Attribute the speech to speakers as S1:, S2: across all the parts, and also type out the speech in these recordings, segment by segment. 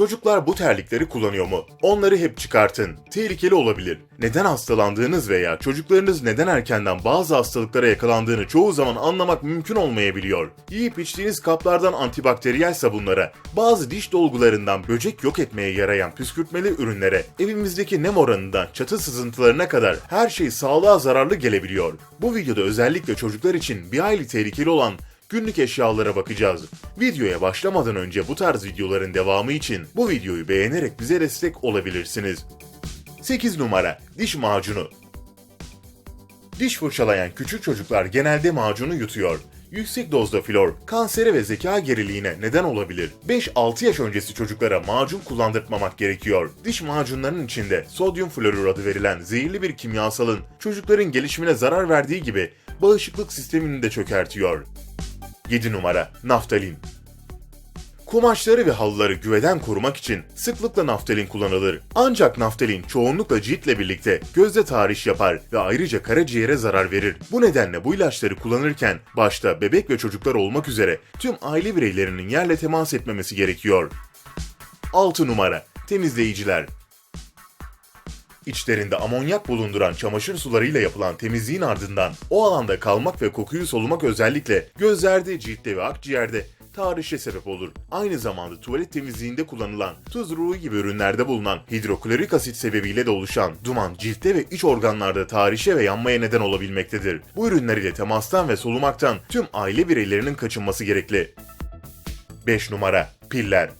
S1: Çocuklar bu terlikleri kullanıyor mu? Onları hep çıkartın. Tehlikeli olabilir. Neden hastalandığınız veya çocuklarınız neden erkenden bazı hastalıklara yakalandığını çoğu zaman anlamak mümkün olmayabiliyor. Yiyip içtiğiniz kaplardan antibakteriyel sabunlara, bazı diş dolgularından böcek yok etmeye yarayan püskürtmeli ürünlere, evimizdeki nem oranından çatı sızıntılarına kadar her şey sağlığa zararlı gelebiliyor. Bu videoda özellikle çocuklar için bir hayli tehlikeli olan günlük eşyalara bakacağız. Videoya başlamadan önce bu tarz videoların devamı için bu videoyu beğenerek bize destek olabilirsiniz. 8 numara diş macunu. Diş fırçalayan küçük çocuklar genelde macunu yutuyor. Yüksek dozda flor, kansere ve zeka geriliğine neden olabilir. 5-6 yaş öncesi çocuklara macun kullandırtmamak gerekiyor. Diş macunlarının içinde sodyum florür adı verilen zehirli bir kimyasalın çocukların gelişimine zarar verdiği gibi bağışıklık sistemini de çökertiyor. 7 numara naftalin. Kumaşları ve halıları güveden korumak için sıklıkla naftalin kullanılır. Ancak naftalin çoğunlukla ciltle birlikte gözde tahriş yapar ve ayrıca karaciğere zarar verir. Bu nedenle bu ilaçları kullanırken başta bebek ve çocuklar olmak üzere tüm aile bireylerinin yerle temas etmemesi gerekiyor. 6 numara temizleyiciler. İçlerinde amonyak bulunduran çamaşır sularıyla yapılan temizliğin ardından o alanda kalmak ve kokuyu solumak özellikle gözlerde, ciltte ve akciğerde tahrişe sebep olur. Aynı zamanda tuvalet temizliğinde kullanılan tuz ruhu gibi ürünlerde bulunan hidroklorik asit sebebiyle de oluşan duman ciltte ve iç organlarda tahrişe ve yanmaya neden olabilmektedir. Bu ürünler ile temastan ve solumaktan tüm aile bireylerinin kaçınması gerekli. 5 numara Piller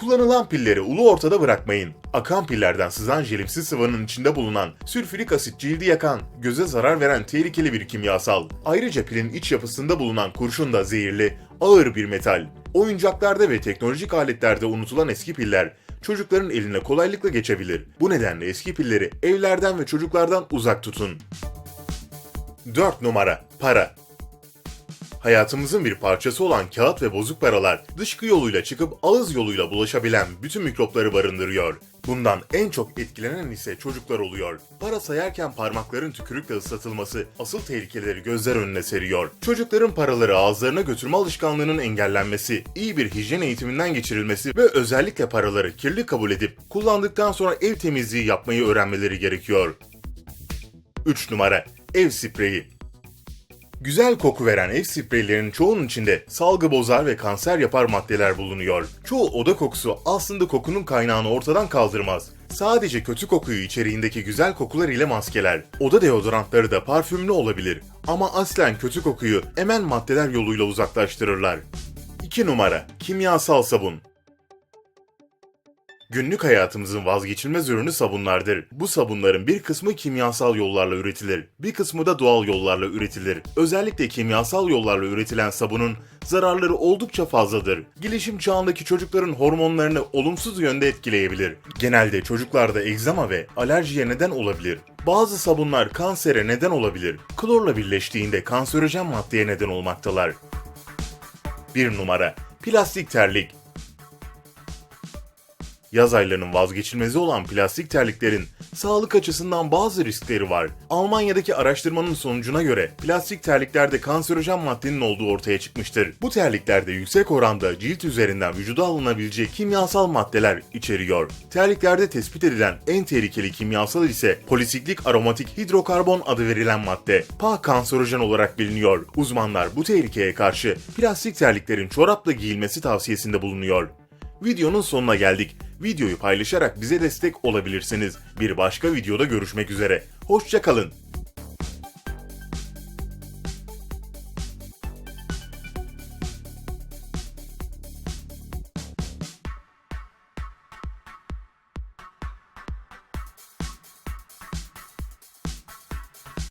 S1: Kullanılan pilleri ulu ortada bırakmayın. Akan pillerden sızan jelimsi sıvının içinde bulunan sülfürik asit cildi yakan, göze zarar veren tehlikeli bir kimyasal. Ayrıca pilin iç yapısında bulunan kurşun da zehirli, ağır bir metal. Oyuncaklarda ve teknolojik aletlerde unutulan eski piller çocukların eline kolaylıkla geçebilir. Bu nedenle eski pilleri evlerden ve çocuklardan uzak tutun. 4 numara Para Hayatımızın bir parçası olan kağıt ve bozuk paralar dışkı yoluyla çıkıp ağız yoluyla bulaşabilen bütün mikropları barındırıyor. Bundan en çok etkilenen ise çocuklar oluyor. Para sayarken parmakların tükürükle ıslatılması asıl tehlikeleri gözler önüne seriyor. Çocukların paraları ağızlarına götürme alışkanlığının engellenmesi, iyi bir hijyen eğitiminden geçirilmesi ve özellikle paraları kirli kabul edip kullandıktan sonra ev temizliği yapmayı öğrenmeleri gerekiyor. 3 numara Ev spreyi Güzel koku veren ev spreylerinin çoğunun içinde salgı bozar ve kanser yapar maddeler bulunuyor. Çoğu oda kokusu aslında kokunun kaynağını ortadan kaldırmaz. Sadece kötü kokuyu içeriğindeki güzel kokular ile maskeler. Oda deodorantları da parfümlü olabilir. Ama aslen kötü kokuyu emen maddeler yoluyla uzaklaştırırlar. 2 numara Kimyasal sabun Günlük hayatımızın vazgeçilmez ürünü sabunlardır. Bu sabunların bir kısmı kimyasal yollarla üretilir, bir kısmı da doğal yollarla üretilir. Özellikle kimyasal yollarla üretilen sabunun zararları oldukça fazladır. Gelişim çağındaki çocukların hormonlarını olumsuz yönde etkileyebilir. Genelde çocuklarda egzama ve alerjiye neden olabilir. Bazı sabunlar kansere neden olabilir. Klorla birleştiğinde kanserojen maddeye neden olmaktalar. 1 numara Plastik terlik Yaz aylarının vazgeçilmezi olan plastik terliklerin sağlık açısından bazı riskleri var. Almanya'daki araştırmanın sonucuna göre plastik terliklerde kanserojen maddenin olduğu ortaya çıkmıştır. Bu terliklerde yüksek oranda cilt üzerinden vücuda alınabilecek kimyasal maddeler içeriyor. Terliklerde tespit edilen en tehlikeli kimyasal ise polisiklik aromatik hidrokarbon adı verilen madde. PA kanserojen olarak biliniyor. Uzmanlar bu tehlikeye karşı plastik terliklerin çorapla giyilmesi tavsiyesinde bulunuyor. Videonun sonuna geldik. Videoyu paylaşarak bize destek olabilirsiniz. Bir başka videoda görüşmek üzere. Hoşçakalın.